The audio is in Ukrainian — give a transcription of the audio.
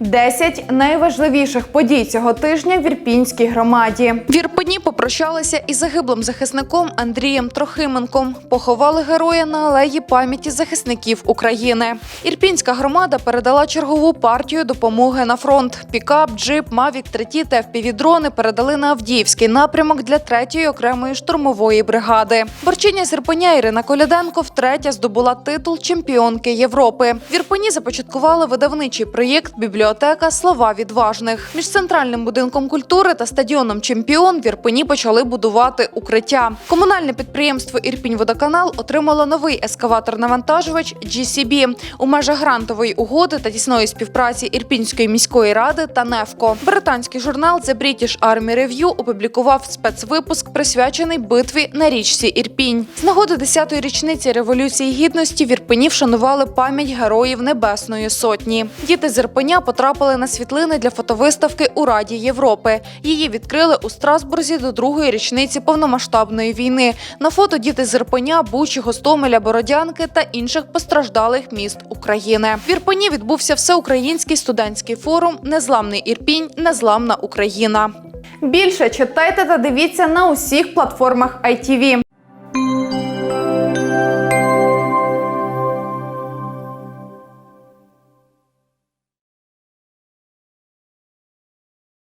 10 найважливіших подій цього тижня в Ірпінській громаді. В Ірпені попрощалися із загиблим захисником Андрієм Трохименком. Поховали героя на алеї пам'яті захисників України. Ірпінська громада передала чергову партію допомоги на фронт. Пікап, джип, мавік, треті та впівдрони передали на Авдіївський напрямок для третьої окремої штурмової бригади. Борчиня з Ірпеня Ірина Коляденко втретє здобула титул чемпіонки Європи. В Ірпені започаткували видавничий проєкт Бібліотека Слова відважних. Між центральним будинком культури та стадіоном Чемпіон в Ірпені почали будувати укриття. Комунальне підприємство Ірпінь-Водоканал отримало новий ескаватор-навантажувач GCB у межах грантової угоди та тісної співпраці Ірпінської міської ради та НЕФКО. Британський журнал The British Army Review опублікував спецвипуск, присвячений битві на річці Ірпінь. З нагоди 10-ї річниці революції гідності в Ірпені вшанували пам'ять героїв Небесної Сотні. Діти з Ірпеня потрапили на світлини для фотовиставки у Раді Європи. Її відкрили у Страсбурзі до другої річниці повномасштабної війни. На фото діти з Ірпеня, Бучі, Гостомеля, Бородянки та інших постраждалих міст України. В Ірпені відбувся всеукраїнський студентський форум Незламний Ірпінь, Незламна Україна. Більше читайте та дивіться на усіх платформах ITV.